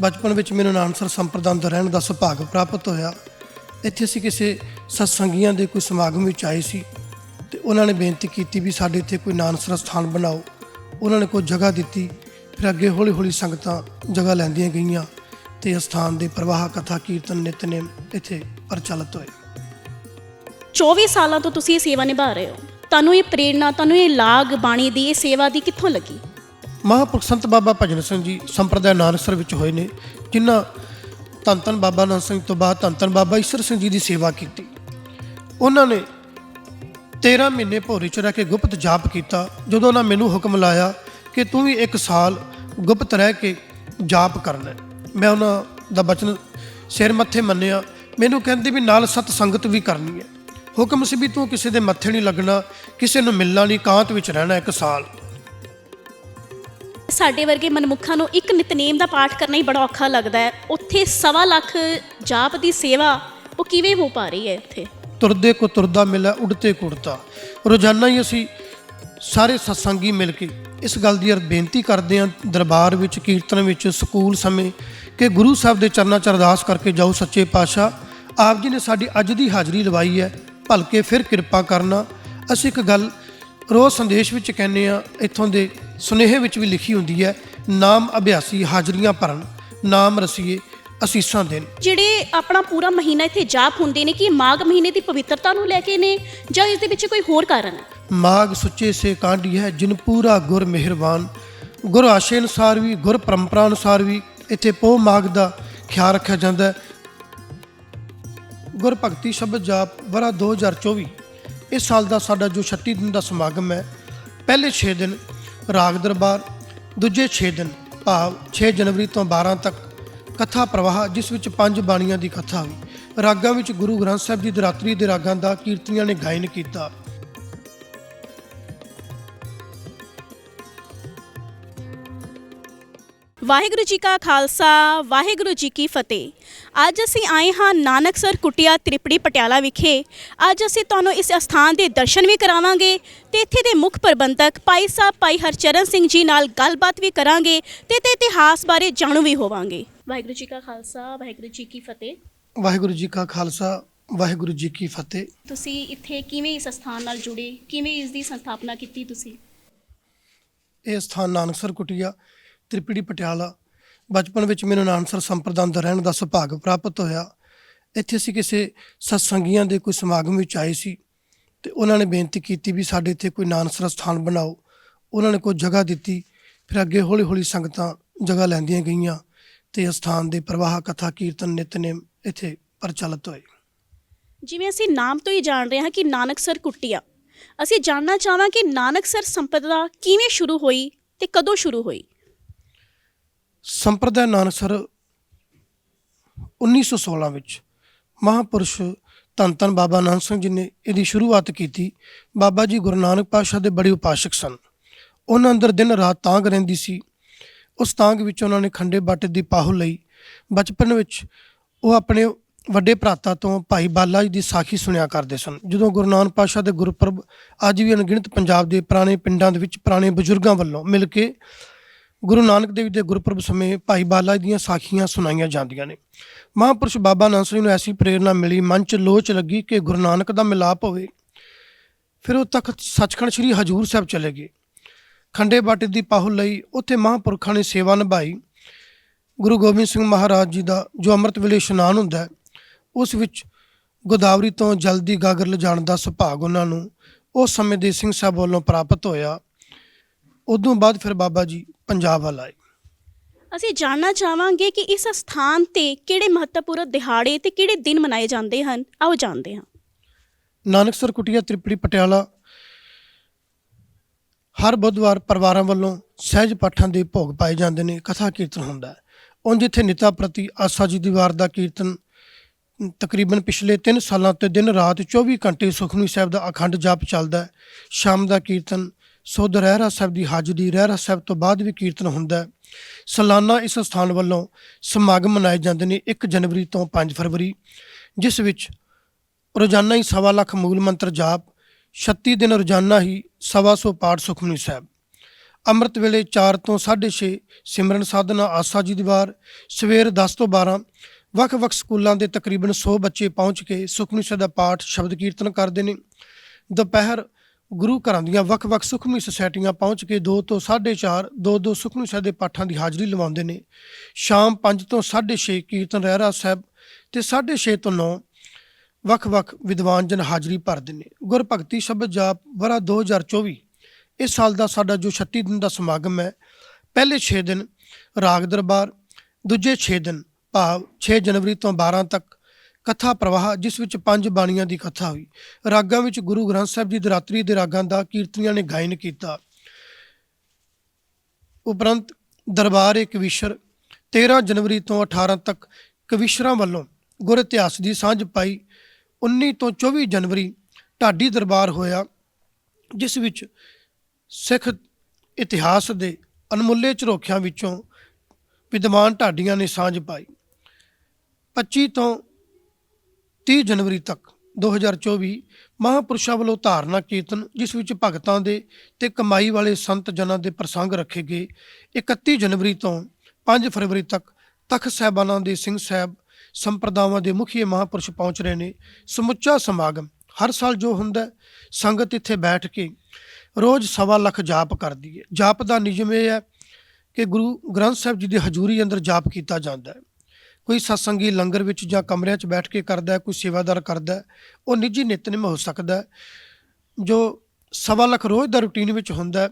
ਬਚਪਨ ਵਿੱਚ ਮੈਨੂੰ ਨਾਨਸਰ ਸੰਪਰਦਾਨ ਦਾ ਰਹਿਣ ਦਾ ਸੁਭਾਗ ਪ੍ਰਾਪਤ ਹੋਇਆ। ਇੱਥੇ ਅਸੀਂ ਕਿਸੇ ਸਤਸੰਗੀਆਂ ਦੇ ਕੋਈ ਸਮਾਗਮ ਵਿੱਚ ਆਏ ਸੀ ਤੇ ਉਹਨਾਂ ਨੇ ਬੇਨਤੀ ਕੀਤੀ ਵੀ ਸਾਡੇ ਇੱਥੇ ਕੋਈ ਨਾਨਸਰ ਸਥਾਨ ਬਣਾਓ। ਉਹਨਾਂ ਨੇ ਕੋਈ ਜਗ੍ਹਾ ਦਿੱਤੀ, ਫਿਰ ਅੱਗੇ ਹੌਲੀ ਹੌਲੀ ਸੰਗਤਾਂ ਜਗ੍ਹਾ ਲੈਂਦੀਆਂ ਗਈਆਂ ਤੇ ਅਸਥਾਨ ਦੇ ਪ੍ਰਵਾਹ ਕਥਾ, ਕੀਰਤਨ ਨਿਤਨੇਮ ਇੱਥੇ ਪ੍ਰਚਲਿਤ ਹੋਏ। 24 ਸਾਲਾਂ ਤੋਂ ਤੁਸੀਂ ਇਹ ਸੇਵਾ ਨਿਭਾ ਰਹੇ ਹੋ। ਤੁਹਾਨੂੰ ਇਹ ਪ੍ਰੇਰਣਾ, ਤੁਹਾਨੂੰ ਇਹ ਲਾਗ ਬਾਣੀ ਦੀ, ਇਹ ਸੇਵਾ ਦੀ ਕਿੱਥੋਂ ਲੱਗੀ? ਮਹਾਂਪੁਰਖ ਸੰਤ ਬਾਬਾ ਭਜਨ ਸਿੰਘ ਜੀ ਸੰਪਰਦਾਇ ਨਾਨਕਸਰ ਵਿੱਚ ਹੋਏ ਨੇ, ਜਿਨ੍ਹਾਂ ਧੰਨ ਧੰਨ ਬਾਬਾ ਨਾਨਕ ਸਿੰਘ ਤੋਂ ਬਾਅਦ ਧੰਨ ਧੰਨ ਬਾਬਾ ਈਸ਼ਰ ਸਿੰਘ ਜੀ ਦੀ ਸੇਵਾ ਕੀਤੀ। ਉਹਨਾਂ ਨੇ 13 ਮਹੀਨੇ ਭੋਰੇ ਚ ਰਹਿ ਕੇ ਗੁਪਤ ਜਾਪ ਕੀਤਾ, ਜਦੋਂ ਉਹਨਾਂ ਮੈਨੂੰ ਹੁਕਮ ਲਾਇਆ ਕਿ ਤੂੰ ਵੀ ਇੱਕ ਸਾਲ ਗੁਪਤ ਰਹਿ ਕੇ ਜਾਪ ਕਰਨਾ ਮੈਂ ਉਹਨਾਂ ਦਾ ਬਚਨ ਸਿਰ ਮੱਥੇ ਮੰਨਿਆ। ਮੈਨੂੰ ਕਹਿੰਦੇ ਵੀ ਨਾਲ ਸਤ ਸੰਗਤ ਵੀ ਕਰਨੀ ਹੈ। ਹੁਕਮ ਸੀ ਵੀ ਤੂੰ ਕਿਸੇ ਦੇ ਮੱਥੇ ਨਹੀਂ ਲੱਗਣਾ, ਕਿਸੇ ਨੂੰ ਮਿਲਣਾ ਨਹੀਂ, ਕਾਂਤ ਵਿੱਚ ਰਹਿਣਾ ਇੱਕ ਸਾਲ। ਸਾਡੇ ਵਰਗੇ ਮਨਮੁੱਖਾਂ ਨੂੰ ਇੱਕ ਨਿਤਨੇਮ ਦਾ ਪਾਠ ਕਰਨਾ ਹੀ ਬੜਾ ਔਖਾ ਲੱਗਦਾ ਹੈ। ਉੱਥੇ ਸਵਾ ਲੱਖ ਜਾਪ ਦੀ ਸੇਵਾ, ਉਹ ਕਿਵੇਂ ਹੋ ਪਾ ਰਹੀ ਹੈ ਇੱਥੇ? ਤੁਰਦੇ ਕੋ ਤੁਰਦਾ ਮਿਲਿਆ ਉੜਤੇ ਕੁੜਤਾ। ਰੋਜ਼ਾਨਾ ਹੀ ਅਸੀਂ ਸਾਰੇ ਸਤਸੰਗੀ ਮਿਲ ਕੇ ਇਸ ਗੱਲ ਦੀ ਬੇਨਤੀ ਕਰਦੇ ਹਾਂ ਦਰਬਾਰ ਵਿੱਚ, ਕੀਰਤਨ ਵਿੱਚ, ਸਕੂਲ ਸਮੇਂ ਕਿ ਗੁਰੂ ਸਾਹਿਬ ਦੇ ਚਰਨਾਂ 'ਚ ਅਰਦਾਸ ਕਰਕੇ ਜਾਓ ਸੱਚੇ ਪਾਤਸ਼ਾਹ। ਆਪ ਜੀ ਨੇ ਸਾਡੀ ਅੱਜ ਦੀ ਹਾਜ਼ਰੀ ਲਵਾਈ ਹੈ। ਭਲਕੇ ਫਿਰ ਕਿਰਪਾ ਕਰਨਾ। ਅਸੀਂ ਇੱਕ ਗੱਲ ਰੋਜ਼ ਸੰਦੇਸ਼ ਵਿੱਚ ਕਹਿੰਦੇ ਆ ਇੱਥੋਂ ਦੇ ਸੁਨੇਹੇ ਵਿੱਚ ਵੀ ਲਿਖੀ ਹੁੰਦੀ ਹੈ ਨਾਮ ਅਭਿਆਸੀ ਹਾਜ਼ਰੀਆਂ ਭਰਨ ਨਾਮ ਰਸੀਏ ਅਸੀਸਾਂ ਦੇਣ। ਜਿਹੜੇ ਆਪਣਾ ਪੂਰਾ ਮਹੀਨਾ ਇੱਥੇ ਜਾਪ ਹੁੰਦੇ ਨੇ ਕਿ ਮਾਘ ਮਹੀਨੇ ਦੀ ਪਵਿੱਤਰਤਾ ਨੂੰ ਲੈ ਕੇ ਨੇ ਜਾਂ ਇਸ ਦੇ ਵਿੱਚ ਕੋਈ ਹੋਰ ਕਾਰਨ ਹੈ? ਮਾਗ ਸੁੱਚੇ ਸੇ ਕਾਂਢੀ ਹੈ ਜਿਨ ਪੂਰਾ ਗੁਰ ਮਿਹਰਬਾਨ। ਗੁਰ ਆਸ਼ੇ ਅਨੁਸਾਰ ਵੀ ਗੁਰ ਪਰੰਪਰਾ ਅਨੁਸਾਰ ਵੀ ਇੱਥੇ ਪੋ ਮਾਗ ਦਾ ਖਿਆਲ ਰੱਖਿਆ ਜਾਂਦਾ ਹੈ। ਗੁਰ ਭਗਤੀ ਸ਼ਬਦ ਜਾਪ ਵਰਾ 2024 ਇਸ ਸਾਲ ਦਾ ਸਾਡਾ ਜੋ 36 ਦਿਨ ਦਾ ਸਮਾਗਮ ਹੈ, ਪਹਿਲੇ 6 ਦਿਨ ਰਾਗ ਦਰਬਾਰ, ਦੂਜੇ 6 ਦਿਨ ਭਾਵ 6 ਜਨਵਰੀ ਤੋਂ 12 ਤੱਕ ਕਥਾ ਪ੍ਰਵਾਹ, ਜਿਸ ਵਿੱਚ ਪੰਜ ਬਾਣੀਆਂ ਦੀ ਕਥਾ। ਹੋਈ ਰਾਗਾਂ ਵਿੱਚ ਗੁਰੂ ਗ੍ਰੰਥ ਸਾਹਿਬ ਜੀ ਦੇ ਰਾਤਰੀ ਦੇ ਰਾਗਾਂ ਦਾ ਕੀਰਤਨੀਆਂ ਨੇ ਗਾਇਨ ਕੀਤਾ। ਵਾਹਿਗੁਰੂ ਜੀ ਕਾ ਖਾਲਸਾ ਵਾਹਿਗੁਰੂ ਜੀ ਕੀ ਫਤਿਹ। ਅੱਜ ਅਸੀਂ ਆਏ ਹਾਂ ਨਾਨਕਸਰ ਕੁਟਿਆ ਤ੍ਰਿਪੜੀ ਪਟਿਆਲਾ ਵਿਖੇ। ਅੱਜ ਅਸੀਂ ਤੁਹਾਨੂੰ ਇਸ ਅਸਥਾਨ ਦੇ ਦਰਸ਼ਨ ਵੀ ਕਰਾਵਾਂਗੇ ਤੇ ਇੱਥੇ ਦੇ ਮੁੱਖ ਪ੍ਰਬੰਧਕ ਭਾਈ ਸਾਹਿਬ ਭਾਈ ਹਰਚਰਨ ਸਿੰਘ ਜੀ ਨਾਲ ਗੱਲਬਾਤ ਵੀ ਕਰਾਂਗੇ ਤੇ ਤੇ ਇਤਿਹਾਸ ਬਾਰੇ ਜਾਣੂ ਵੀ ਹੋਵਾਂਗੇ। ਵਾਹਿਗੁਰੂ ਜੀ ਕਾ ਖਾਲਸਾ ਵਾਹਿਗੁਰੂ ਜੀ ਕੀ ਫਤਿਹ। ਵਾਹਿਗੁਰੂ ਜੀ ਕਾ ਖਾਲਸਾ ਵਾਹਿਗੁਰੂ ਜੀ ਕੀ ਫਤਿਹ। ਤੁਸੀਂ ਇੱਥੇ ਕਿਵੇਂ ਇਸ ਅਸਥਾਨ ਨਾਲ ਜੁੜੇ? ਕਿਵੇਂ ਇਸ ਦੀ ਸੰਸਥਾਪਨਾ ਕੀਤੀ ਤੁਸੀਂ? ਇਹ ਸਥਾਨ ਨਾਨਕਸਰ ਕੁਟੀਆ ਤ੍ਰਿਪੜੀ ਪਟਿਆਲਾ। ਬਚਪਨ ਵਿੱਚ ਮੈਨੂੰ ਨਾਨਸਰ ਸੰਪਰਦਾਨ ਦਾ ਰਹਿਣ ਦਾ ਸੁਭਾਗ ਪ੍ਰਾਪਤ ਹੋਇਆ। ਇੱਥੇ ਅਸੀਂ ਕਿਸੇ ਸਤਸੰਗੀਆਂ ਦੇ ਕੋਈ ਸਮਾਗਮ ਵਿੱਚ ਆਏ ਸੀ ਤੇ ਉਹਨਾਂ ਨੇ ਬੇਨਤੀ ਕੀਤੀ ਵੀ ਸਾਡੇ ਇੱਥੇ ਕੋਈ ਨਾਨਸਰ ਸਥਾਨ ਬਣਾਓ। ਉਹਨਾਂ ਨੇ ਕੋਈ ਜਗ੍ਹਾ ਦਿੱਤੀ, ਫਿਰ ਅੱਗੇ ਹੌਲੀ ਹੌਲੀ ਸੰਗਤਾਂ ਜਗ੍ਹਾ ਲੈਂਦੀਆਂ ਗਈਆਂ ਤੇ ਅਸਥਾਨ ਦੇ ਪ੍ਰਵਾਹ, ਕਥਾ, ਕੀਰਤਨ ਨਿਤਨੇਮ ਇੱਥੇ ਪ੍ਰਚਲਿਤ ਹੋਏ। ਜਿਵੇਂ ਅਸੀਂ ਨਾਮ ਤੋਂ ਹੀ ਜਾਣ ਰਹੇ ਹਾਂ ਕਿ ਨਾਨਕਸਰ ਕੁਟਿਆ। ਅਸੀਂ ਜਾਣਨਾ ਚਾਹਾਂਗੇ ਕਿ ਨਾਨਕਸਰ ਸੰਪਦਾ ਕਿਵੇਂ ਸ਼ੁਰੂ ਹੋਈ ਤੇ ਕਦੋਂ ਸ਼ੁਰੂ ਹੋਈ? ਸੰਪਰਦਾ ਨਾਨਕਸਰ 1916 ਵਿੱਚ ਮਹਾਪੁਰਸ਼ ਧੰਨ ਧੰਨ ਬਾਬਾ ਨਾਨਕ ਸਿੰਘ ਜੀ ਨੇ ਇਹਦੀ ਸ਼ੁਰੂਆਤ ਕੀਤੀ। ਬਾਬਾ ਜੀ ਗੁਰੂ ਨਾਨਕ ਪਾਤਸ਼ਾਹ ਦੇ ਬੜੇ ਉਪਾਸ਼ਕ ਸਨ। ਉਹਨਾਂ ਅੰਦਰ ਦਿਨ ਰਾਤ ਤਾਂਗ ਰਹਿੰਦੀ ਸੀ। ਉਸ ਤਾਂਗ ਵਿੱਚ ਉਹਨਾਂ ਨੇ ਖੰਡੇ ਬਾਟੇ ਦੀ ਪਾਹੁ ਲਈ। ਬਚਪਨ ਵਿੱਚ ਉਹ ਆਪਣੇ ਵੱਡੇ ਭਰਾਤਾ ਤੋਂ ਭਾਈ ਬਾਲਾ ਜੀ ਦੀ ਸਾਖੀ ਸੁਣਿਆ ਕਰਦੇ ਸਨ। ਜਦੋਂ ਗੁਰੂ ਨਾਨਕ ਪਾਤਸ਼ਾਹ ਦੇ ਗੁਰਪੁਰਬ ਅੱਜ ਵੀ ਅਣਗਿਣਤ ਪੰਜਾਬ ਦੇ ਪੁਰਾਣੇ ਪਿੰਡਾਂ ਦੇ ਵਿੱਚ ਪੁਰਾਣੇ ਬਜ਼ੁਰਗਾਂ ਵੱਲੋਂ ਮਿਲ ਕੇ ਗੁਰੂ ਨਾਨਕ ਦੇਵ ਦੇ ਗੁਰਪੁਰਬ ਸਮੇਂ ਭਾਈ ਬਾਲਾ ਜੀ ਦੀਆਂ ਸਾਖੀਆਂ ਸੁਣਾਈਆਂ ਜਾਂਦੀਆਂ ਨੇ। ਮਹਾਂਪੁਰਸ਼ ਬਾਬਾ ਨਾਨਕ ਸਿੰਘ ਨੂੰ ਐਸੀ ਪ੍ਰੇਰਣਾ ਮਿਲੀ, ਮਨ 'ਚ ਲੋਚ ਲੱਗੀ ਕਿ ਗੁਰੂ ਨਾਨਕ ਦਾ ਮਿਲਾਪ ਹੋਵੇ। ਫਿਰ ਉਹ ਤਖਤ ਸੱਚਖੰਡ ਸ੍ਰੀ ਹਜੂਰ ਸਾਹਿਬ ਚਲੇ ਗਏ। ਖੰਡੇ ਬਾਟੇ ਦੀ ਪਾਹੁਲ ਲਈ ਉੱਥੇ ਮਹਾਂਪੁਰਖਾਂ ਨੇ ਸੇਵਾ ਨਿਭਾਈ। ਗੁਰੂ ਗੋਬਿੰਦ ਸਿੰਘ ਮਹਾਰਾਜ ਜੀ ਦਾ ਜੋ ਅੰਮ੍ਰਿਤ ਵੇਲੇ ਇਸ਼ਨਾਨ ਹੁੰਦਾ ਉਸ ਵਿੱਚ ਗੋਦਾਵਰੀ ਤੋਂ ਜਲਦੀ ਗਾਗਰ ਲਿਜਾਣ ਦਾ ਸੁਭਾਗ ਉਹਨਾਂ ਨੂੰ ਉਸ ਸਮੇਂ ਦੇ ਸਿੰਘ ਸਾਹਿਬ ਵੱਲੋਂ ਪ੍ਰਾਪਤ ਹੋਇਆ। ਉਦੋਂ ਬਾਅਦ ਫਿਰ ਬਾਬਾ ਜੀ ਪੰਜਾਬ ਵੱਲ ਆਏ। ਅਸੀਂ ਜਾਣਨਾ ਚਾਹਾਂਗੇ ਕਿ ਇਸ ਸਥਾਨ ਤੇ ਕਿਹੜੇ ਮਹੱਤਵਪੂਰਨ ਦਿਹਾੜੇ ਤੇ ਕਿਹੜੇ ਦਿਨ ਮਨਾਏ ਜਾਂਦੇ ਹਨ। ਆਓ ਜਾਣਦੇ ਹਾਂ। ਨਾਨਕਸਰ ਕੁਟੀਆ ਤ੍ਰਿਪੜੀ ਪਟਿਆਲਾ ਹਰ ਬੁੱਧਵਾਰ ਪਰਿਵਾਰਾਂ ਵੱਲੋਂ ਸਹਿਜ ਪਾਠਾਂ ਦੇ ਭੋਗ ਪਾਏ ਜਾਂਦੇ ਨੇ ਕਥਾ ਕੀਰਤਨ ਹੁੰਦਾ ਹੈ। ਉਂਝ ਇੱਥੇ ਨਿਤਾ ਪ੍ਰਤੀ ਆਸਾ ਜੀ ਦੀ ਵਾਰ ਦਾ ਕੀਰਤਨ ਤਕਰੀਬਨ ਪਿਛਲੇ 3 ਸਾਲਾਂ ਤੋਂ ਦਿਨ ਰਾਤ 24 ਘੰਟੇ ਸੁਖਮਨੀ ਸਾਹਿਬ ਦਾ ਅਖੰਡ ਜਾਪ ਚੱਲਦਾ ਹੈ। ਸ਼ਾਮ ਦਾ ਕੀਰਤਨ ਸੁਧ ਰਹਿਰਾ ਸਾਹਿਬ ਦੀ ਹਾਜ਼ਰੀ ਰਹਿਰਾ ਸਾਹਿਬ ਤੋਂ ਬਾਅਦ ਵੀ ਕੀਰਤਨ ਹੁੰਦਾ ਹੈ। ਸਾਲਾਨਾ ਇਸ ਸਥਾਨ ਵੱਲੋਂ ਸਮਾਗਮ ਮਨਾਏ ਜਾਂਦੇ ਨੇ 1 ਜਨਵਰੀ ਤੋਂ 5 ਫਰਵਰੀ, ਜਿਸ ਵਿੱਚ ਰੋਜ਼ਾਨਾ ਹੀ ਸਵਾ ਲੱਖ ਮੂਲ ਮੰਤਰ ਜਾਪ 36 ਦਿਨ ਰੋਜ਼ਾਨਾ ਹੀ ਸਵਾ ਸੌ ਪਾਠ ਸੁਖਮਨੀ ਸਾਹਿਬ। ਅੰਮ੍ਰਿਤ ਵੇਲੇ 4 ਤੋਂ 6:30 ਸਿਮਰਨ ਸਾਧਨਾ, ਆਸਾ ਜੀ ਦੀ ਵਾਰ, ਸਵੇਰ 10 ਤੋਂ 12 ਵੱਖ-ਵੱਖ ਸਕੂਲਾਂ ਦੇ ਤਕਰੀਬਨ 100 ਬੱਚੇ ਪਹੁੰਚ ਕੇ ਸੁਖਮਨੀ ਸਾਹਿਬ ਦਾ ਪਾਠ, ਸ਼ਬਦ ਕੀਰਤਨ ਕਰਦੇ ਨੇ। ਦੁਪਹਿਰ ਗੁਰੂ ਘਰਾਂ ਦੀਆਂ ਵੱਖ-ਵੱਖ ਸੁਖਮਨੀ ਸੁਸਾਇਟੀਆਂ ਪਹੁੰਚ ਕੇ 2 ਤੋਂ 4:30 ਦੋ-ਦੋ ਸੁਖਮਨੀ ਸਾਹਿਬ ਦੇ ਪਾਠਾਂ ਦੀ ਹਾਜ਼ਰੀ ਲਵਾਉਂਦੇ ਨੇ। ਸ਼ਾਮ 5 ਤੋਂ 6:30 ਕੀਰਤਨ ਰਹਿਰਾ ਸਾਹਿਬ ਤੇ 6:30 ਤੋਂ 9 ਵੱਖ-ਵੱਖ ਵਿਦਵਾਨ ਜਨ ਹਾਜ਼ਰੀ ਭਰਦੇ ਨੇ। ਗੁਰਭਗਤੀ ਸ਼ਬਦ ਜਾਪ ਵਰਾ 2024 ਇਸ ਸਾਲ ਦਾ ਸਾਡਾ ਜੋ 36 ਦਿਨ ਦਾ ਸਮਾਗਮ ਹੈ, ਪਹਿਲੇ 6 ਦਿਨ ਰਾਗ ਦਰਬਾਰ, ਦੂਜੇ 6 ਦਿਨ ਭਾਵ 6 ਜਨਵਰੀ ਤੋਂ 12 ਤੱਕ ਕਥਾ ਪ੍ਰਵਾਹ, ਜਿਸ ਵਿੱਚ ਪੰਜ ਬਾਣੀਆਂ ਦੀ ਕਥਾ ਹੋਈ। ਰਾਗਾਂ ਵਿੱਚ ਗੁਰੂ ਗ੍ਰੰਥ ਸਾਹਿਬ ਜੀ ਦੇ ਰਾਤਰੀ ਦੇ ਰਾਗਾਂ ਦਾ ਕੀਰਤਨੀਆਂ ਨੇ ਗਾਇਨ ਕੀਤਾ। ਉਪਰੰਤ ਦਰਬਾਰ ਏ ਕਵੀਸ਼ਰ 13 ਜਨਵਰੀ ਤੋਂ 18 ਤੱਕ ਕਵੀਸ਼ਰਾਂ ਵੱਲੋਂ ਗੁਰ ਇਤਿਹਾਸ ਦੀ ਸਾਂਝ ਪਾਈ। 19 ਤੋਂ 24 ਜਨਵਰੀ ਢਾਡੀ ਦਰਬਾਰ ਹੋਇਆ, ਜਿਸ ਵਿੱਚ ਸਿੱਖ ਇਤਿਹਾਸ ਦੇ ਅਨਮੁੱਲੇ ਝਰੋਖਿਆਂ ਵਿੱਚੋਂ ਵਿਦਵਾਨ ਢਾਡੀਆਂ ਨੇ ਸਾਂਝ ਪਾਈ। 25 ਤੋਂ 30 ਜਨਵਰੀ ਤੱਕ 2024 ਮਹਾਪੁਰਸ਼ਾਂ ਵੱਲੋਂ ਧਾਰਨਾ ਕੀਰਤਨ, ਜਿਸ ਵਿੱਚ ਭਗਤਾਂ ਦੇ ਤੇ ਕਮਾਈ ਵਾਲੇ ਸੰਤ ਜਨਾਂ ਦੇ ਪ੍ਰਸੰਗ ਰੱਖੇ ਗਏ। 31 ਜਨਵਰੀ ਤੋਂ 5 ਫਰਵਰੀ ਤੱਕ ਤਖਤ ਸਾਹਿਬਾਨਾਂ ਦੇ ਸਿੰਘ ਸਾਹਿਬ ਸੰਪਰਦਾਵਾਂ ਦੇ ਮੁਖੀ ਮਹਾਪੁਰਸ਼ ਪਹੁੰਚ ਰਹੇ ਨੇ। ਸਮੁੱਚਾ ਸਮਾਗਮ ਹਰ ਸਾਲ ਜੋ ਹੁੰਦਾ ਸੰਗਤ ਇੱਥੇ ਬੈਠ ਕੇ ਰੋਜ਼ ਸਵਾ ਲੱਖ ਜਾਪ ਕਰਦੀ ਹੈ। ਜਾਪ ਦਾ ਨਿਯਮ ਇਹ ਹੈ ਕਿ ਗੁਰੂ ਗ੍ਰੰਥ ਸਾਹਿਬ ਜੀ ਦੀ ਹਜ਼ੂਰੀ ਅੰਦਰ ਜਾਪ ਕੀਤਾ ਜਾਂਦਾ ਹੈ। ਕੋਈ ਸਤਸੰਗੀ ਲੰਗਰ ਵਿੱਚ ਜਾਂ ਕਮਰਿਆਂ 'ਚ ਬੈਠ ਕੇ ਕਰਦਾ ਹੈ, ਕੋਈ ਸੇਵਾਦਾਰ ਕਰਦਾ ਹੈ, ਉਹ ਨਿੱਜੀ ਨਿਤਨੇਮ ਹੋ ਸਕਦਾ ਹੈ। ਜੋ ਸਵਾ ਲੱਖ ਰੋਜ਼ ਦਾ ਰੁਟੀਨ ਵਿੱਚ ਹੁੰਦਾ ਹੈ,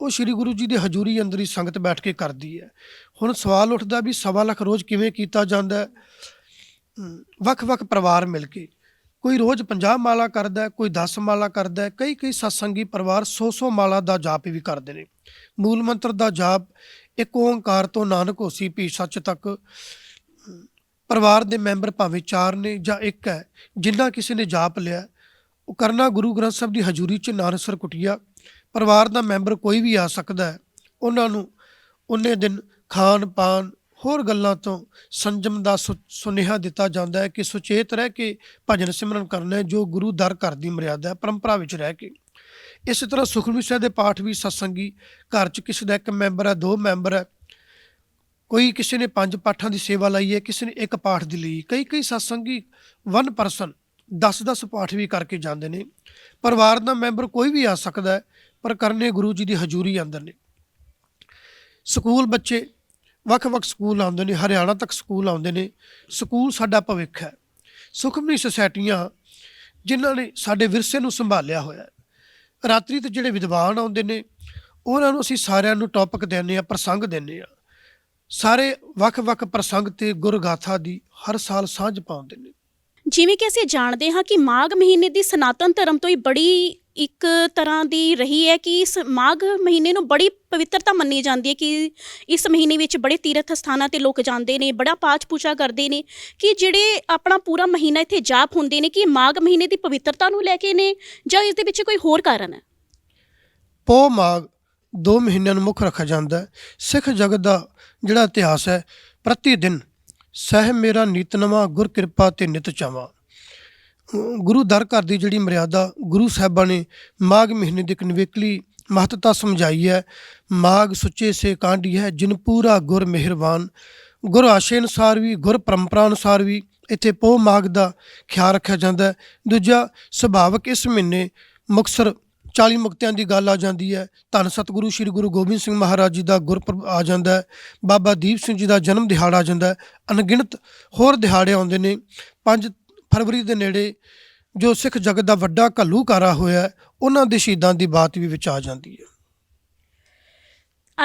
ਉਹ ਸ੍ਰੀ ਗੁਰੂ ਜੀ ਦੇ ਹਜ਼ੂਰੀ ਅੰਦਰ ਹੀ ਸੰਗਤ ਬੈਠ ਕੇ ਕਰਦੀ ਹੈ। ਹੁਣ ਸਵਾਲ ਉੱਠਦਾ ਵੀ ਸਵਾ ਲੱਖ ਰੋਜ਼ ਕਿਵੇਂ ਕੀਤਾ ਜਾਂਦਾ ਹੈ? ਵੱਖ-ਵੱਖ ਪਰਿਵਾਰ ਮਿਲ ਕੇ ਕੋਈ ਰੋਜ਼ 50 ਮਾਲਾ ਕਰਦਾ ਹੈ, ਕੋਈ 10 ਮਾਲਾ ਕਰਦਾ ਹੈ, ਕਈ ਕਈ ਸਤਸੰਗੀ ਪਰਿਵਾਰ 100-100 ਮਾਲਾ ਦਾ ਜਾਪ ਵੀ ਕਰਦੇ ਨੇ। ਮੂਲ ਮੰਤਰ ਦਾ ਜਾਪ, ਇੱਕ ਓੰਕਾਰ ਤੋਂ ਨਾਨਕ ਹੋਸੀ ਭੀ ਸੱਚ ਤੱਕ ਪਰਿਵਾਰ ਦੇ ਮੈਂਬਰ ਭਾਵੇਂ ਚਾਰ ਨੇ ਜਾਂ ਇੱਕ ਹੈ, ਜਿੰਨਾ ਕਿਸੇ ਨੇ ਜਾਪ ਲਿਆ, ਉਹ ਕਰਨਾ ਗੁਰੂ ਗ੍ਰੰਥ ਸਾਹਿਬ ਦੀ ਹਜ਼ੂਰੀ 'ਚ ਨਾਨਸਰ ਕੁਟਿਆ ਪਰਿਵਾਰ ਦਾ ਮੈਂਬਰ ਕੋਈ ਵੀ ਆ ਸਕਦਾ ਹੈ, ਉਹਨਾਂ ਨੂੰ ਉਹਨੇ ਦਿਨ ਖਾਣ, ਪਾਣ, ਹੋਰ ਗੱਲਾਂ ਤੋਂ ਸੰਜਮ ਦਾ ਸੁ- ਸੁਨੇਹਾ ਦਿੱਤਾ ਜਾਂਦਾ ਹੈ ਕਿ ਸੁਚੇਤ ਰਹਿ ਕੇ ਭਜਨ ਸਿਮਰਨ ਕਰਨਾ ਜੋ ਗੁਰੂ ਦਰ ਘਰ ਦੀ ਮਰਿਆਦਾ ਹੈ ਪਰੰਪਰਾ ਵਿੱਚ ਰਹਿ ਕੇ। ਇਸੇ ਤਰ੍ਹਾਂ ਸੁਖਮਨੀ ਸਾਹਿਬ ਦੇ ਪਾਠ ਵੀ ਸਤਸੰਗੀ ਘਰ 'ਚ ਕਿਸੇ ਦਾ ਇੱਕ ਮੈਂਬਰ ਹੈ, ਦੋ ਮੈਂਬਰ ਹੈ ਕੋਈ ਕਿਸੇ ਨੇ ਪੰਜ ਪਾਠਾਂ ਦੀ ਸੇਵਾ ਲਈ ਹੈ, ਕਿਸੇ ਨੇ ਇੱਕ ਪਾਠ ਦੀ ਲਈ। ਕਈ ਕਈ ਸਤਸੰਗੀ ਵਨ ਪਰਸਨ 10-10 ਪਾਠ ਵੀ ਕਰਕੇ ਜਾਂਦੇ ਨੇ। ਪਰਿਵਾਰ ਦਾ ਮੈਂਬਰ ਕੋਈ ਵੀ ਆ ਸਕਦਾ ਹੈ, ਪਰ ਕਰਨੇ ਗੁਰੂ ਜੀ ਦੀ ਹਜ਼ੂਰੀ ਅੰਦਰ ਨੇ। ਸਕੂਲ ਬੱਚੇ ਵੱਖ-ਵੱਖ ਸਕੂਲ ਆਉਂਦੇ ਨੇ, ਹਰਿਆਣਾ ਤੱਕ ਸਕੂਲ ਆਉਂਦੇ ਨੇ। ਸਕੂਲ ਸਾਡਾ ਭਵਿੱਖ ਹੈ। ਸੁਖਮਨੀ ਸੁਸਾਇਟੀਆਂ ਜਿਨ੍ਹਾਂ ਨੇ ਸਾਡੇ ਵਿਰਸੇ ਨੂੰ ਸੰਭਾਲਿਆ ਹੋਇਆ ਹੈ। ਰਾਤਰੀ ਤੇ ਜਿਹੜੇ ਵਿਦਵਾਨ ਆਉਂਦੇ ਨੇ, ਉਹਨਾਂ ਨੂੰ ਅਸੀਂ ਸਾਰਿਆਂ ਨੂੰ ਟੌਪਿਕ ਦਿੰਦੇ ਆ ਪ੍ਰਸੰਗ ਦਿੰਦੇ ਆ ਸਾਰੇ ਵੱਖ-ਵੱਖ ਪ੍ਰਸੰਗ ਤੇ ਗੁਰਗਾਥਾ ਦੀ ਹਰ ਸਾਲ ਸਾਂਝ ਪਾਉਂਦੇ ਨੇ ਜਿਵੇਂ ਕਿ ਅਸੀਂ ਜਾਣਦੇ ਹਾਂ ਕਿ ਮਾਘ ਮਹੀਨੇ ਦੀ ਸਨਾਤਨ ਧਰਮ ਤੋਂ ਹੀ ਬੜੀ ਇੱਕ ਤਰ੍ਹਾਂ ਦੀ ਰਹੀ ਹੈ ਕਿ ਇਸ ਮਾਘ ਮਹੀਨੇ ਨੂੰ ਬੜੀ ਪਵਿੱਤਰਤਾ ਮੰਨੀ ਜਾਂਦੀ ਹੈ ਕਿ ਇਸ ਮਹੀਨੇ ਵਿੱਚ ਬੜੇ ਤੀਰਥ ਸਥਾਨਾਂ ਤੇ ਲੋਕ ਜਾਂਦੇ ਨੇ ਬੜਾ ਪਾਠ ਪੂਜਾ ਕਰਦੇ ਨੇ ਕਿ ਜਿਹੜੇ ਆਪਣਾ ਪੂਰਾ ਮਹੀਨਾ ਇੱਥੇ ਜਾਪ ਹੁੰਦੇ ਨੇ ਕਿ ਮਾਘ ਮਹੀਨੇ ਦੀ ਪਵਿੱਤਰਤਾ ਨੂੰ ਲੈ ਕੇ ਨੇ ਜਾਂ ਇਸ ਦੇ ਵਿੱਚ ਕੋਈ ਹੋਰ ਕਾਰਨ ਹੈ? ਪੋ ਮਾਘ ਦੋ ਮਹੀਨਿਆਂ ਨੂੰ ਮੁੱਖ ਰੱਖਿਆ ਜਾਂਦਾ ਹੈ। ਸਿੱਖ ਜਗਤ ਦਾ ਜਿਹੜਾ ਇਤਿਹਾਸ ਹੈ ਪ੍ਰਤੀ ਦਿਨ ਸਹਿ ਮੇਰਾ ਨੀਤਨਵਾ ਗੁਰ ਕਿਰਪਾ ਤੇ ਨਿਤ ਚਾਵਾਂ। ਗੁਰੂ ਦਰ ਘਰ ਦੀ ਜਿਹੜੀ ਮਰਿਆਦਾ ਗੁਰੂ ਸਾਹਿਬਾਂ ਨੇ ਮਾਘ ਮਹੀਨੇ ਦੀ ਇੱਕ ਨਿਵੇਕਲੀ ਮਹੱਤਤਾ ਸਮਝਾਈ ਹੈ। ਮਾਘ ਸੁੱਚੇ ਸੇ ਕਾਂਢੀ ਹੈ, ਜਿਨ ਪੂਰਾ ਗੁਰ ਮਿਹਰਬਾਨ। ਗੁਰ ਆਸ਼ੇ ਅਨੁਸਾਰ ਵੀ, ਗੁਰ ਪਰੰਪਰਾ ਅਨੁਸਾਰ ਵੀ ਇੱਥੇ ਪੋ ਮਾਘ ਦਾ ਖਿਆਲ ਰੱਖਿਆ ਜਾਂਦਾ ਹੈ। ਦੂਜਾ, ਸੁਭਾਵਕ ਇਸ ਮਹੀਨੇ ਮੁਕਤਸਰ 40 ਮੁਕਤਿਆਂ ਦੀ ਗੱਲ ਆ ਜਾਂਦੀ ਹੈ, ਧੰਨ ਸਤਿਗੁਰੂ ਸ੍ਰੀ ਗੁਰੂ ਗੋਬਿੰਦ ਸਿੰਘ ਮਹਾਰਾਜ ਜੀ ਦਾ ਗੁਰਪੁਰਬ ਆ ਜਾਂਦਾ ਹੈ, ਬਾਬਾ ਦੀਪ ਸਿੰਘ ਜੀ ਦਾ ਜਨਮ ਦਿਹਾੜਾ ਆ ਜਾਂਦਾ ਹੈ, ਅਣਗਿਣਤ ਹੋਰ ਦਿਹਾੜੇ ਆਉਂਦੇ ਨੇ। 5 ਫਰਵਰੀ ਦੇ ਨੇੜੇ ਜੋ ਸਿੱਖ ਜਗਤ ਦਾ ਵੱਡਾ ਘੱਲੂਕਾਰਾ ਹੋਇਆ ਉਹਨਾਂ ਦੇ ਸ਼ਹੀਦਾਂ ਦੀ ਬਾਤ ਵੀ ਵਿੱਚ ਆ ਜਾਂਦੀ ਹੈ।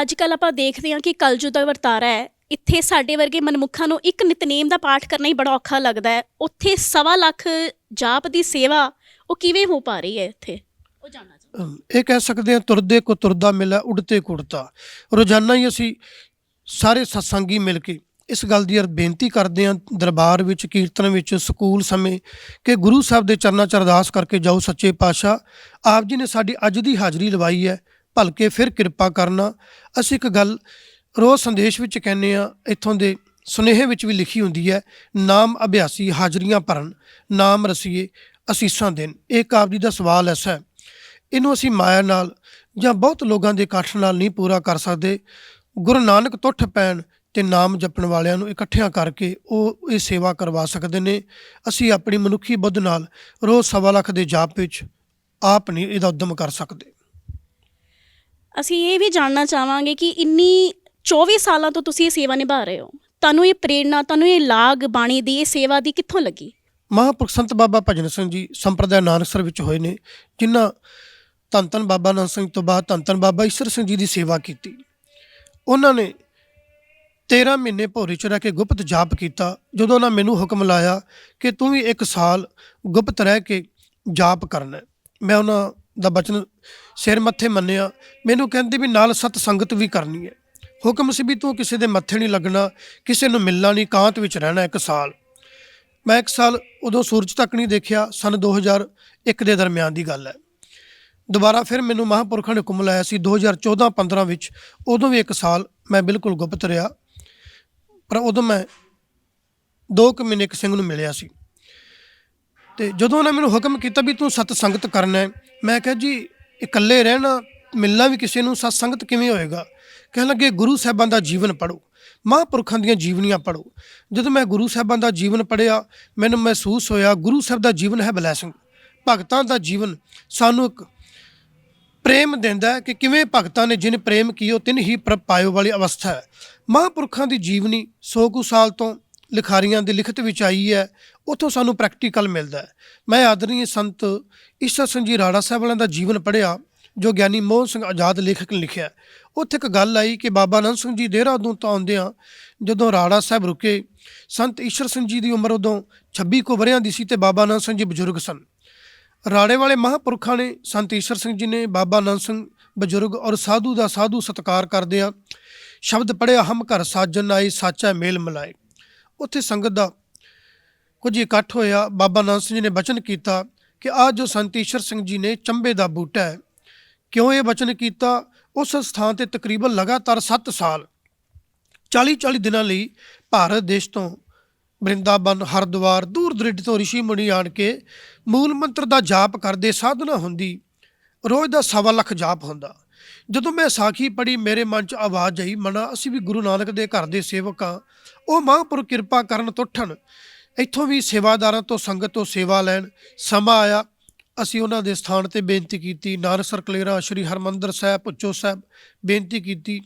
ਅੱਜ ਕੱਲ ਆਪਾਂ ਦੇਖਦੇ ਹਾਂ ਕਿ ਕਲਯੁਗ ਦਾ ਵਰਤਾਰਾ ਹੈ, ਇੱਥੇ ਸਾਡੇ ਵਰਗੇ ਮਨਮੁੱਖਾਂ ਨੂੰ ਇੱਕ ਨਿਤਨੇਮ ਦਾ ਪਾਠ ਕਰਨਾ ਹੀ ਬੜਾ ਔਖਾ ਲੱਗਦਾ ਹੈ। ਉੱਥੇ ਸਵਾ ਲੱਖ ਜਾਪ ਦੀ ਸੇਵਾ, ਉਹ ਕਿਵੇਂ ਹੋ ਪਾ ਰਹੀ ਹੈ ਇੱਥੇ? ਉਹ ਜਾਣਨਾ ਇਹ ਕਹਿ ਸਕਦੇ ਹਾਂ ਤੁਰਦੇ ਕੋ ਤੁਰਦਾ ਮਿਲਿਆ ਉੜਤੇ ਕੁੜਤਾ। ਰੋਜ਼ਾਨਾ ਹੀ ਅਸੀਂ ਸਾਰੇ ਸਤਸੰਗੀ ਮਿਲ ਕੇ ਇਸ ਗੱਲ ਦੀ ਅਰ- ਬੇਨਤੀ ਕਰਦੇ ਹਾਂ ਦਰਬਾਰ ਵਿੱਚ, ਕੀਰਤਨ ਵਿੱਚ, ਸਕੂਲ ਸਮੇਂ ਕਿ ਗੁਰੂ ਸਾਹਿਬ ਦੇ ਚਰਨਾਂ 'ਚ ਅਰਦਾਸ ਕਰਕੇ ਜਾਓ ਸੱਚੇ ਪਾਤਸ਼ਾਹ। ਆਪ ਜੀ ਨੇ ਸਾਡੀ ਅੱਜ ਦੀ ਹਾਜ਼ਰੀ ਲਵਾਈ ਹੈ, ਭਲਕੇ ਫਿਰ ਕਿਰਪਾ ਕਰਨਾ। ਅਸੀਂ ਇੱਕ ਗੱਲ ਰੋਜ਼ ਸੰਦੇਸ਼ ਵਿੱਚ ਕਹਿੰਦੇ ਆ ਇੱਥੋਂ ਦੇ ਸੁਨੇਹੇ ਵਿੱਚ ਵੀ ਲਿਖੀ ਹੁੰਦੀ ਹੈ, ਨਾਮ ਅਭਿਆਸੀ ਹਾਜ਼ਰੀਆਂ ਭਰਨ, ਨਾਮ ਰਸੀਏ ਅਸੀਸਾਂ ਦੇਣ। ਇਹ ਆਪ ਜੀ ਦਾ ਸਵਾਲ ਐਸਾ ਹੈ। ਇਹਨੂੰ ਅਸੀਂ ਮਾਇਆ ਨਾਲ ਜਾਂ ਬਹੁਤ ਲੋਕਾਂ ਦੇ ਇਕੱਠ ਨਾਲ ਨਹੀਂ ਪੂਰਾ ਕਰ ਸਕਦੇ। ਗੁਰੂ ਨਾਨਕ ਤੁੱਠ ਪੈਣ ਤੇ ਨਾਮ ਜਪਣ ਵਾਲਿਆਂ ਨੂੰ ਇਕੱਠਿਆਂ ਕਰਕੇ ਉਹ ਇਹ ਸੇਵਾ ਕਰਵਾ ਸਕਦੇ ਨੇ। ਅਸੀਂ ਆਪਣੀ ਮਨੁੱਖੀ ਬੁੱਧ ਨਾਲ ਰੋਜ਼ ਸਵਾ ਲੱਖ ਦੇ ਜਾਪ ਵਿੱਚ ਆਪ ਨਹੀਂ ਇਹਦਾ ਉਦਮ ਕਰ ਸਕਦੇ। ਅਸੀਂ ਇਹ ਵੀ ਜਾਣਨਾ ਚਾਹਾਂਗੇ ਕਿ ਇੰਨੀ 24 ਸਾਲਾਂ ਤੋਂ ਤੁਸੀਂ ਇਹ ਸੇਵਾ ਨਿਭਾ ਰਹੇ ਹੋ। ਤੁਹਾਨੂੰ ਇਹ ਪ੍ਰੇਰਣਾ ਤੁਹਾਨੂੰ ਇਹ ਲਾਗ ਬਾਣੀ ਦੀ ਇਹ ਸੇਵਾ ਦੀ ਕਿੱਥੋਂ ਲੱਗੀ? ਮਹਾਂਪੁਰਖ ਸੰਤ ਬਾਬਾ ਭਜਨ ਸਿੰਘ ਜੀ ਸੰਪਰਦਾ ਨਾਨਕਸਰ ਵਿੱਚ ਹੋਏ ਨੇ ਜਿਨ੍ਹਾਂ ਧੰਨ ਧੰਨ ਬਾਬਾ ਨਾਨਕ ਸਿੰਘ ਤੋਂ ਬਾਅਦ ਧੰਨ ਧੰਨ ਬਾਬਾ ਈਸ਼ਰ ਸਿੰਘ ਜੀ ਦੀ ਸੇਵਾ ਕੀਤੀ। ਉਹਨਾਂ ਨੇ 13 ਮਹੀਨੇ ਭੋਰੇ ਚ ਰਹਿ ਕੇ ਗੁਪਤ ਜਾਪ ਕੀਤਾ। ਜਦੋਂ ਉਹਨਾਂ ਮੈਨੂੰ ਹੁਕਮ ਲਾਇਆ ਕਿ ਤੂੰ ਵੀ ਇੱਕ ਸਾਲ ਗੁਪਤ ਰਹਿ ਕੇ ਜਾਪ ਕਰਨਾ ਮੈਂ ਉਹਨਾਂ ਦਾ ਬਚਨ ਸਿਰ ਮੱਥੇ ਮੰਨਿਆ। ਮੈਨੂੰ ਕਹਿੰਦੇ ਵੀ ਨਾਲ ਸਤ ਸੰਗਤ ਵੀ ਕਰਨੀ ਹੈ। ਹੁਕਮ ਸੀ ਵੀ ਤੂੰ ਕਿਸੇ ਦੇ ਮੱਥੇ ਨਹੀਂ ਲੱਗਣਾ, ਕਿਸੇ ਨੂੰ ਮਿਲਣਾ ਨਹੀਂ, ਕਾਂਤ ਵਿੱਚ ਰਹਿਣਾ ਇੱਕ ਸਾਲ। ਮੈਂ ਇੱਕ ਸਾਲ ਉਦੋਂ ਸੂਰਜ ਤੱਕ ਨਹੀਂ ਦੇਖਿਆ, ਸਨ 2001 ਦੇ ਦਰਮਿਆਨ ਦੀ ਗੱਲ ਹੈ। ਦੁਬਾਰਾ ਫਿਰ ਮੈਨੂੰ ਮਹਾਂਪੁਰਖਾਂ ਨੇ ਹੁਕਮ ਲਾਇਆ ਸੀ 2014-15 ਵਿੱਚ। ਉਦੋਂ ਵੀ ਇੱਕ ਸਾਲ ਮੈਂ ਬਿਲਕੁਲ ਗੁਪਤ ਰਿਹਾ। ਪਰ ਉਦੋਂ ਮੈਂ ਦੋ ਕੁ ਮਹੀਨੇ ਇੱਕ ਸਿੰਘ ਨੂੰ ਮਿਲਿਆ ਸੀ। ਤੇ ਜਦੋਂ ਉਹਨਾਂ ਮੈਨੂੰ ਹੁਕਮ ਕੀਤਾ ਵੀ ਤੂੰ ਸਤ ਸੰਗਤ ਕਰਨਾ ਹੈ, ਮੈਂ ਕਿਹਾ ਜੀ, ਇਕੱਲੇ ਰਹਿਣਾ, ਮਿਲਣਾ ਵੀ ਕਿਸੇ ਨੂੰ, ਸਤ ਸੰਗਤ ਕਿਵੇਂ ਹੋਏਗਾ? ਕਹਿਣ ਲੱਗੇ, ਗੁਰੂ ਸਾਹਿਬਾਂ ਦਾ ਜੀਵਨ ਪੜੋ ਮਹਾਂਪੁਰਖਾਂ ਦੀਆਂ ਜੀਵਨੀਆਂ ਪੜੋ ਜਦੋਂ ਮੈਂ ਗੁਰੂ ਸਾਹਿਬਾਂ ਦਾ ਜੀਵਨ ਪੜਿਆ ਮੈਨੂੰ ਮਹਿਸੂਸ ਹੋਇਆ, ਗੁਰੂ ਸਾਹਿਬ ਦਾ ਜੀਵਨ ਹੈ ਬਲੈਸਿੰਗ ਭਗਤਾਂ ਦਾ ਜੀਵਨ ਸਾਨੂੰ ਇੱਕ ਪ੍ਰੇਮ ਦਿੰਦਾ ਹੈ ਕਿ ਕਿਵੇਂ ਭਗਤਾਂ ਨੇ ਜਿਨ ਪ੍ਰੇਮ ਕੀਓ ਤਿਨ ਹੀ ਪ੍ਰਭ ਪਾਇਓ ਵਾਲੀ ਅਵਸਥਾ ਹੈ। ਮਹਾਂਪੁਰਖਾਂ ਦੀ ਜੀਵਨੀ 100 ਕੁ ਸਾਲ ਤੋਂ ਲਿਖਾਰੀਆਂ ਦੀ ਲਿਖਤ ਵਿੱਚ ਆਈ ਹੈ, ਉੱਥੋਂ ਸਾਨੂੰ ਪ੍ਰੈਕਟੀਕਲ ਮਿਲਦਾ ਹੈ। ਮੈਂ ਆਦਰਣੀ ਸੰਤ ਈਸ਼ਰ ਸਿੰਘ ਜੀ ਰਾੜਾ ਸਾਹਿਬ ਵਾਲਿਆਂ ਦਾ ਜੀਵਨ ਪੜ੍ਹਿਆ, ਜੋ ਗਿਆਨੀ ਮੋਹਨ ਸਿੰਘ ਆਜ਼ਾਦ ਲੇਖਕ ਨੇ ਲਿਖਿਆ ਉੱਥੇ ਇੱਕ ਗੱਲ ਆਈ ਕਿ ਬਾਬਾ ਅਨੰਦ ਸਿੰਘ ਜੀ ਦੇਹਰਾਦੂਨ ਤੋਂ ਆਉਂਦਿਆਂ ਜਦੋਂ ਰਾੜਾ ਸਾਹਿਬ ਰੁਕੇ, ਸੰਤ ਈਸ਼ਰ ਸਿੰਘ ਜੀ ਦੀ ਉਮਰ ਉਦੋਂ 26 ਕੁ ਵਰਿਆਂ ਦੀ ਸੀ ਤੇ ਬਾਬਾ ਅਨੰਦ ਸਿੰਘ ਜੀ ਬਜ਼ੁਰਗ ਸਨ। ਰਾੜੇ ਵਾਲੇ ਮਹਾਂਪੁਰਖਾਂ ਨੇ ਸੰਤ ਈਸ਼ਰ ਸਿੰਘ ਜੀ ਨੇ ਬਾਬਾ ਅਨੰਦ ਸਿੰਘ ਬਜ਼ੁਰਗ ਔਰ ਸਾਧੂ ਦਾ ਸਾਧੂ ਸਤਕਾਰ ਕਰਦੇ ਆ ਸ਼ਬਦ ਪੜਿਆ ਹਮ ਘਰ ਸਾਜਨ ਆਏ, ਸਾਚਾ ਮੇਲ ਮਿਲਾਏ। ਉੱਥੇ ਸੰਗਤ ਦਾ ਕੁਝ ਇਕੱਠ ਹੋਇਆ। ਬਾਬਾ ਅਨੰਦ ਸਿੰਘ ਜੀ ਨੇ ਬਚਨ ਕੀਤਾ ਕਿ ਆ ਜੋ ਸੰਤ ਈਸ਼ਰ ਸਿੰਘ ਜੀ ਨੇ ਚੰਬੇ ਦਾ ਬੂਟਾ ਹੈ, ਕਿਉਂ ਇਹ ਬਚਨ ਕੀਤਾ? ਉਸ ਸਥਾਨ ਤੇ ਤਕਰੀਬਨ ਲਗਾਤਾਰ 7 ਸਾਲ 40 40 ਦਿਨਾਂ ਲਈ ਭਾਰਤ ਦੇਸ਼ ਤੋਂ ਬ੍ਰਿੰਦਾਬਨ, ਹਰਿਦੁਆਰ, ਦੂਰ ਦਰਿੱਡ ਤੋਂ ਰਿਸ਼ੀ ਮੁਨੀ ਆਣ ਕੇ ਮੂਲ ਮੰਤਰ ਦਾ ਜਾਪ ਕਰਦੇ ਸਾਧਨਾ ਹੁੰਦੀ। ਰੋਜ਼ ਦਾ ਸਵਾ ਲੱਖ ਜਾਪ ਹੁੰਦਾ। ਜਦੋਂ ਮੈਂ ਸਾਖੀ ਪੜੀ ਮੇਰੇ ਮਨ 'ਚ ਆਵਾਜ਼ ਆਈ, ਮਨਾ, ਅਸੀਂ ਵੀ ਗੁਰੂ ਨਾਨਕ ਦੇ ਘਰ ਦੇ ਸੇਵਕ ਹਾਂ ਉਹ ਮਹਾਂਪੁਰ ਕਿਰਪਾ ਕਰਨ ਤੁੱਠਣ ਇੱਥੋਂ ਵੀ ਸੇਵਾਦਾਰਾਂ ਤੋਂ ਸੰਗਤ ਤੋਂ ਸੇਵਾ ਲੈਣ। ਸਮਾਂ ਆਇਆ। ਅਸੀਂ ਉਹਨਾਂ ਦੇ ਸਥਾਨ ਤੇ ਬੇਨਤੀ ਕੀਤੀ। ਨਾਨਕਸਰ ਕਲੇਰਾ ਸ਼੍ਰੀ ਹਰਮੰਦਰ ਸਾਹਿਬ ਭੁੱਚੋ ਸਾਹਿਬ, ਬੇਨਤੀ ਕੀਤੀ।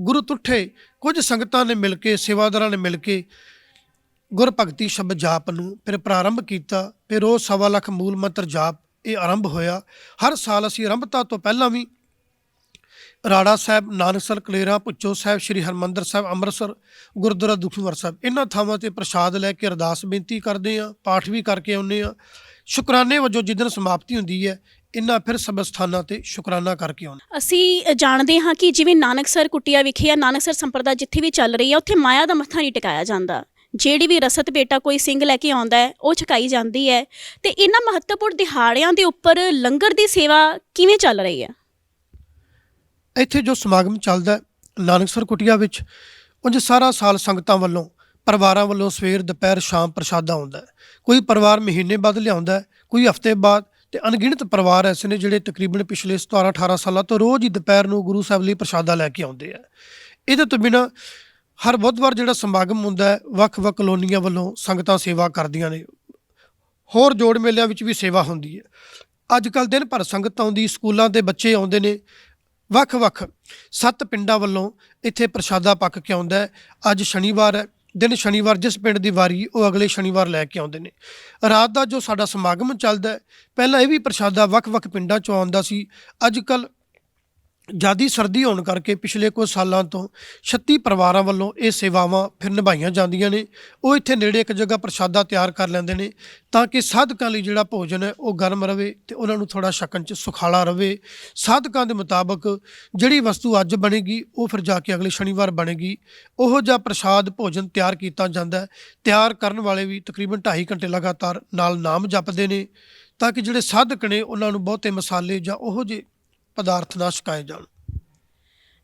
ਗੁਰੂ ਤੁੱਠੇ ਕੁਝ ਸੰਗਤਾਂ ਨੇ ਮਿਲ ਕੇ, ਸੇਵਾਦਾਰਾਂ ਨੇ ਮਿਲ ਕੇ ਗੁਰ ਭਗਤੀ ਸ਼ਬਦ ਜਾਪ ਨੂੰ ਫਿਰ ਪ੍ਰਾਰੰਭ ਕੀਤਾ, ਫਿਰ ਉਹ ਸਵਾ ਲੱਖ ਮੂਲ ਮੰਤਰ ਜਾਪ ਇਹ ਆਰੰਭ ਹੋਇਆ। ਹਰ ਸਾਲ ਅਸੀਂ ਆਰੰਭਤਾ ਤੋਂ ਪਹਿਲਾਂ ਵੀ ਰਾੜਾ ਸਾਹਿਬ, ਨਾਨਕਸਰ, ਕਲੇਰਾ, ਭੁੱਚੋ ਸਾਹਿਬ, ਸ੍ਰੀ ਹਰਮੰਦਰ ਸਾਹਿਬ, ਅੰਮ੍ਰਿਤਸਰ, ਗੁਰਦੁਆਰਾ ਦੁਖਨਿਵਾਰ ਸਾਹਿਬ, ਇਹਨਾਂ ਥਾਵਾਂ ਤੇ ਪ੍ਰਸ਼ਾਦ ਲੈ ਕੇ ਅਰਦਾਸ ਬੇਨਤੀ ਕਰਦੇ ਆ ਪਾਠ ਵੀ ਕਰਕੇ ਆਉਂਦੇ ਆ ਸ਼ੁਕਰਾਨੇ ਵਜੋਂ ਜਿੱਦਣ ਸਮਾਪਤੀ ਹੁੰਦੀ ਹੈ, ਇਹਨਾਂ ਫਿਰ ਸਭ ਸਥਾਨਾਂ ਤੇ ਸ਼ੁਕਰਾਨਾ ਕਰਕੇ ਆਉਂਦੇ ਅਸੀਂ ਜਾਣਦੇ ਹਾਂ ਕਿ ਜਿਵੇਂ ਨਾਨਕਸਰ ਕੁਟਿਆ ਵਿਖੇ ਜਾਂ ਨਾਨਕਸਰ ਸੰਪਰਦਾ ਜਿੱਥੇ ਵੀ ਚੱਲ ਰਹੀ ਹੈ ਉੱਥੇ ਮਾਇਆ ਦਾ ਮੱਥਾ ਨਹੀਂ ਟਿਕਾਇਆ ਜਾਂਦਾ। ਜਿਹੜੀ ਵੀ ਰਸਤ ਬੇਟਾ ਕੋਈ ਸਿੰਘ ਲੈ ਕੇ ਆਉਂਦਾ ਹੈ ਉਹ ਛਕਾਈ ਜਾਂਦੀ ਹੈ। ਤੇ ਇਹਨਾਂ ਮਹੱਤਵਪੂਰਨ ਦਿਹਾੜਿਆਂ ਦੇ ਉੱਪਰ ਲੰਗਰ ਦੀ ਸੇਵਾ ਕਿਵੇਂ ਚੱਲ ਰਹੀ ਹੈ? ਇੱਥੇ ਜੋ ਸਮਾਗਮ ਚੱਲਦਾ ਹੈ, ਨਾਨਕਸਰ ਕੁਟਿਆ ਵਿੱਚ ਉਂਝ ਸਾਰਾ ਸਾਲ ਸੰਗਤਾਂ ਵੱਲੋਂ ਪਰਿਵਾਰਾਂ ਵੱਲੋਂ ਸਵੇਰ ਦੁਪਹਿਰ ਸ਼ਾਮ ਪ੍ਰਸ਼ਾਦਾ ਹੁੰਦਾ ਕੋਈ ਪਰਿਵਾਰ ਮਹੀਨੇ ਬਾਅਦ ਲਿਆਉਂਦਾ ਕੋਈ ਹਫ਼ਤੇ ਬਾਅਦ ਤੇ ਅਣਗਿਣਤ ਪਰਿਵਾਰ ਐਸੇ ਨੇ ਜਿਹੜੇ ਤਕਰੀਬਨ ਪਿਛਲੇ 17 18 ਸਾਲਾਂ ਤੋਂ ਰੋਜ਼ ਹੀ ਦੁਪਹਿਰ ਨੂੰ ਗੁਰੂ ਸਾਹਿਬ ਲਈ ਪ੍ਰਸ਼ਾਦਾ ਲੈ ਕੇ ਆਉਂਦੇ ਆ। ਇਹਦੇ ਤੋਂ ਬਿਨਾ ਹਰ ਬੁੱਧਵਾਰ ਜਿਹੜਾ ਸਮਾਗਮ ਹੁੰਦਾ ਹੈ ਵੱਖ-ਵੱਖ ਕਲੋਨੀਆਂ ਵੱਲੋਂ ਸੰਗਤਾਂ ਸੇਵਾ ਕਰਦੀਆਂ ਨੇ। ਹੋਰ ਜੋੜ ਮੇਲਿਆਂ ਵਿੱਚ ਵੀ ਸੇਵਾ ਹੁੰਦੀ ਹੈ। ਅੱਜ ਕੱਲ ਦਿਨ ਭਰ ਸੰਗਤ ਆਉਂਦੀ, ਸਕੂਲਾਂ ਦੇ ਬੱਚੇ ਆਉਂਦੇ ਨੇ। ਵੱਖ-ਵੱਖ ਸੱਤ ਪਿੰਡਾਂ ਵੱਲੋਂ ਇੱਥੇ ਪ੍ਰਸ਼ਾਦਾ ਪੱਕ ਕੇ ਆਉਂਦਾ ਹੈ। ਅੱਜ ਸ਼ਨੀਵਾਰ ਹੈ। ਦਿਨ ਸ਼ਨੀਵਾਰ ਜਿਸ ਪਿੰਡ ਦੀ ਵਾਰੀ, ਉਹ ਅਗਲੇ ਸ਼ਨੀਵਾਰ ਲੈ ਕੇ ਆਉਂਦੇ ਨੇ। ਰਾਤ ਦਾ ਜੋ ਸਾਡਾ ਸਮਾਗਮ ਚੱਲਦਾ ਹੈ, ਪਹਿਲਾਂ ਇਹ ਵੀ ਪ੍ਰਸ਼ਾਦਾ ਵੱਖ-ਵੱਖ ਪਿੰਡਾਂ ਚੋਂ ਆਉਂਦਾ ਸੀ। ਅੱਜ ਕੱਲ ਜਿਆਦੀ ਸਰਦੀ ਹੋਣ ਕਰਕੇ ਪਿਛਲੇ ਕੁਝ ਸਾਲਾਂ ਤੋਂ 36 ਪਰਿਵਾਰਾਂ ਵੱਲੋਂ ਇਹ ਸੇਵਾਵਾਂ ਫਿਰ ਨਿਭਾਈਆਂ ਜਾਂਦੀਆਂ ਨੇ। ਉਹ ਇੱਥੇ ਨੇੜੇ ਇੱਕ ਜਗ੍ਹਾ ਪ੍ਰਸ਼ਾਦਾ ਤਿਆਰ ਕਰ ਲੈਂਦੇ ਨੇ ਤਾਂ ਕਿ ਸਾਧਕਾਂ ਲਈ ਜਿਹੜਾ ਭੋਜਨ ਹੈ ਉਹ ਗਰਮ ਰਵੇ ਤੇ ਉਹਨਾਂ ਨੂੰ ਥੋੜਾ ਛਕਣ ਚ ਸੁਖਾਲਾ ਰਵੇ। ਸਾਧਕਾਂ ਦੇ ਮੁਤਾਬਕ ਜਿਹੜੀ ਵਸਤੂ ਅੱਜ ਬਣੇਗੀ, ਉਹ ਫਿਰ ਜਾ ਕੇ ਅਗਲੇ ਸ਼ਨੀਵਾਰ ਬਣੇਗੀ। ਉਹੋ ਜਿਹਾ ਪ੍ਰਸ਼ਾਦ ਭੋਜਨ ਤਿਆਰ ਕੀਤਾ ਜਾਂਦਾ ਹੈ। ਤਿਆਰ ਕਰਨ ਵਾਲੇ ਵੀ ਤਕਰੀਬਨ 2.5 ਘੰਟੇ ਲਗਾਤਾਰ ਨਾਲ ਨਾਮ ਜਪਦੇ ਨੇ ਤਾਂ ਕਿ ਜਿਹੜੇ ਸਾਧਕ ਨੇ ਉਹਨਾਂ ਨੂੰ ਬਹੁਤੇ ਮਸਾਲੇ ਜਾਂ ਉਹੋ ਜਿਹੇ ਪਦਾਰਥ ਨਾ ਛਕਾਏ ਜਾਣ।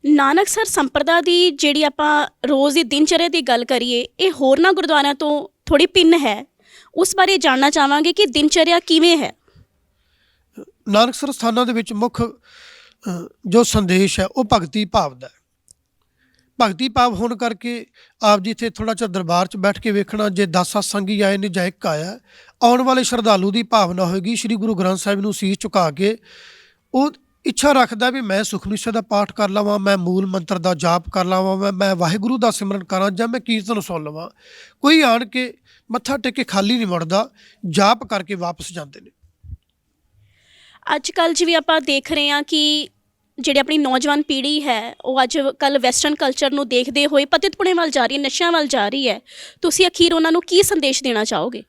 ਨਾਨਕਸਰ ਸੰਪਰਦਾ ਦੀ ਜਿਹੜੀ ਆਪਾਂ ਰੋਜ਼ ਦੀ ਦਿਨਚਰਿਆ ਦੀ ਗੱਲ ਕਰੀਏ ਇਹ ਹੋਰਨਾਂ ਗੁਰਦੁਆਰਿਆਂ ਤੋਂ ਥੋੜੀ ਭਿੰਨ ਹੈ। ਉਸ ਬਾਰੇ ਜਾਣਨਾ ਚਾਹਾਂਗੇ ਕਿ ਦਿਨਚਰਿਆ ਕਿਵੇਂ ਹੈ। ਨਾਨਕਸਰ ਸਥਾਨਾਂ ਦੇ ਵਿੱਚ ਮੁੱਖ ਜੋ ਸੰਦੇਸ਼ ਹੈ ਉਹ ਭਗਤੀ ਭਾਵ ਦਾ ਹੈ। ਭਗਤੀ ਭਾਵ ਹੋਣ ਕਰਕੇ ਆਪ ਜੀ ਇੱਥੇ ਥੋੜਾ ਜਿਹਾ ਦਰਬਾਰ 'ਚ ਬੈਠ ਕੇ ਵੇਖਣਾ ਜੇ 10 ਸੰਗੀ ਆਏ ਨੇ ਜਾਂ ਇੱਕ ਆਇਆ ਆਉਣ ਵਾਲੇ ਸ਼ਰਧਾਲੂ ਦੀ ਭਾਵਨਾ ਹੋਏਗੀ। ਸ੍ਰੀ ਗੁਰੂ ਗ੍ਰੰਥ ਸਾਹਿਬ ਨੂੰ ਸੀਸ ਝੁਕਾ ਕੇ ਉਹ ਇੱਛਾ ਰੱਖਦਾ ਵੀ ਮੈਂ ਸੁਖਮਨੀ ਸਾਹਿਬ ਦਾ ਪਾਠ ਕਰ ਲਵਾਂ ਮੈਂ ਮੂਲ ਮੰਤਰ ਦਾ ਜਾਪ ਕਰ ਲਵਾਂ ਮੈਂ ਮੈਂ ਵਾਹਿਗੁਰੂ ਦਾ ਸਿਮਰਨ ਕਰਾਂ ਜਾਂ ਮੈਂ ਕੀਰਤਨ ਸੁਣ ਲਵਾਂ। ਕੋਈ ਆਣ ਕੇ ਮੱਥਾ ਟੇਕ ਕੇ ਖਾਲੀ ਨਹੀਂ ਮੁੜਦਾ ਜਾਪ ਕਰਕੇ ਵਾਪਸ ਜਾਂਦੇ ਨੇ। ਅੱਜ ਕੱਲ ਜਿਵੇਂ ਆਪਾਂ ਦੇਖ ਰਹੇ ਹਾਂ ਕਿ ਜਿਹੜੀ ਆਪਣੀ ਨੌਜਵਾਨ ਪੀੜ੍ਹੀ ਹੈ ਉਹ ਅੱਜ ਕੱਲ ਵੈਸਟਰਨ ਕਲਚਰ ਨੂੰ ਦੇਖਦੇ ਹੋਏ ਪਤਿਤਪੁਣੇ ਵੱਲ ਜਾ ਰਹੀ ਹੈ ਨਸ਼ਿਆਂ ਵੱਲ ਜਾ ਰਹੀ ਹੈ। ਤੁਸੀਂ ਅਖੀਰ ਉਹਨਾਂ ਨੂੰ ਕੀ ਸੰਦੇਸ਼ ਦੇਣਾ ਚਾਹੋਗੇ?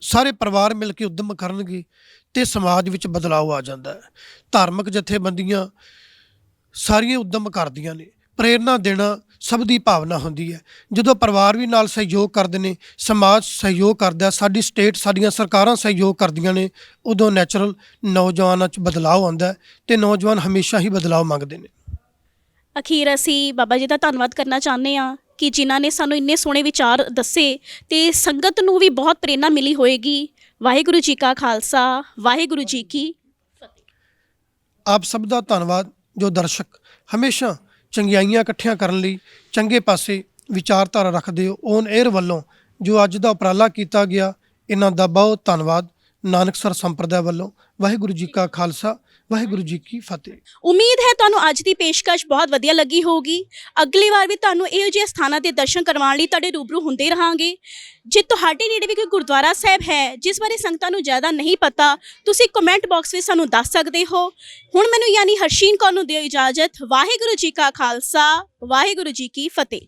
ਸਾਰੇ ਪਰਿਵਾਰ ਮਿਲ ਕੇ ਉਦਮ ਕਰਨਗੇ ਤੇ ਸਮਾਜ ਵਿੱਚ ਬਦਲਾਅ ਆ ਜਾਂਦਾ ਹੈ। ਧਾਰਮਿਕ ਜਥੇਬੰਦੀਆਂ ਸਾਰੀਆਂ ਉਦਮ ਕਰਦੀਆਂ ਨੇ। ਪ੍ਰੇਰਣਾ ਦੇਣਾ ਸਭ ਦੀ ਭਾਵਨਾ ਹੁੰਦੀ ਹੈ। ਜਦੋਂ ਪਰਿਵਾਰ ਵੀ ਨਾਲ ਸਹਿਯੋਗ ਕਰਦੇ ਨੇ, ਸਮਾਜ ਸਹਿਯੋਗ ਕਰਦਾ ਸਾਡੀ ਸਟੇਟ ਸਾਡੀਆਂ ਸਰਕਾਰਾਂ ਸਹਿਯੋਗ ਕਰਦੀਆਂ ਨੇ, ਉਦੋਂ ਨੈਚੁਰਲ ਨੌਜਵਾਨਾਂ 'ਚ ਬਦਲਾਅ ਆਉਂਦਾ ਹੈ ਤੇ ਨੌਜਵਾਨ ਹਮੇਸ਼ਾ ਹੀ ਬਦਲਾਅ ਮੰਗਦੇ ਨੇ। ਅਖੀਰ ਅਸੀਂ ਬਾਬਾ ਜੀ ਦਾ ਧੰਨਵਾਦ ਕਰਨਾ ਚਾਹੁੰਦੇ ਹਾਂ ਕਿ ਜਿਨ੍ਹਾਂ ਨੇ ਸਾਨੂੰ ਇੰਨੇ ਸੋਹਣੇ ਵਿਚਾਰ ਦੱਸੇ ਤੇ ਸੰਗਤ ਨੂੰ ਵੀ ਬਹੁਤ ਪ੍ਰੇਰਣਾ ਮਿਲੀ ਹੋਏਗੀ। ਵਾਹਿਗੁਰੂ ਜੀ ਕਾ ਖਾਲਸਾ, ਵਾਹਿਗੁਰੂ ਜੀ ਕੀ ਆਪ ਸਭ ਦਾ ਧੰਨਵਾਦ, ਜੋ ਦਰਸ਼ਕ ਹਮੇਸ਼ਾ ਚੰਗਿਆਈਆਂ ਇਕੱਠੀਆਂ ਕਰਨ ਲਈ ਚੰਗੇ ਪਾਸੇ ਵਿਚਾਰਧਾਰਾ ਰੱਖਦੇ ਹੋ ਔਨ 에ਅਰ ਵੱਲੋਂ ਜੋ ਅੱਜ ਦਾ ਉਪਰਾਲਾ ਕੀਤਾ ਗਿਆ, ਇਹਨਾਂ ਦਾ ਬਹੁਤ ਧੰਨਵਾਦ। ਨਾਨਕਸਰ ਸੰਪਰਦਾ ਵੱਲੋਂ ਵਾਹਿਗੁਰੂ ਜੀ ਕਾ ਖਾਲਸਾ ਵਾਹਿਗੁਰੂ ਜੀ ਕੀ ਫਤਿਹ। ਉਮੀਦ ਹੈ ਤੁਹਾਨੂੰ ਅੱਜ ਦੀ ਪੇਸ਼ਕਸ਼ ਬਹੁਤ ਵਧੀਆ ਲੱਗੀ ਹੋਊਗੀ। ਅਗਲੀ ਵਾਰ ਵੀ ਤੁਹਾਨੂੰ ਇਹੋ ਜਿਹੇ ਸਥਾਨਾਂ ਦੇ ਦਰਸ਼ਨ ਕਰਵਾਉਣ ਲਈ ਤੁਹਾਡੇ ਰੂਬਰੂ ਹੁੰਦੇ ਰਹਾਂਗੇ। ਜੇ ਤੁਹਾਡੇ ਨੇੜੇ ਵੀ ਕੋਈ ਗੁਰਦੁਆਰਾ ਸਾਹਿਬ ਹੈ, ਜਿਸ ਬਾਰੇ ਸੰਗਤਾਂ ਨੂੰ ਜ਼ਿਆਦਾ ਨਹੀਂ ਪਤਾ, ਤੁਸੀਂ ਕਮੈਂਟ ਬਾਕਸ ਵਿੱਚ ਸਾਨੂੰ ਦੱਸ ਸਕਦੇ ਹੋ। ਹੁਣ ਮੈਨੂੰ ਯਾਨੀ ਹਰਸ਼ੀਨ ਕੌਰ ਨੂੰ ਦਿਓ ਇਜਾਜ਼ਤ। ਵਾਹਿਗੁਰੂ ਜੀ ਕਾ ਖਾਲਸਾ, ਵਾਹਿਗੁਰੂ ਜੀ ਕੀ ਫਤਿਹ।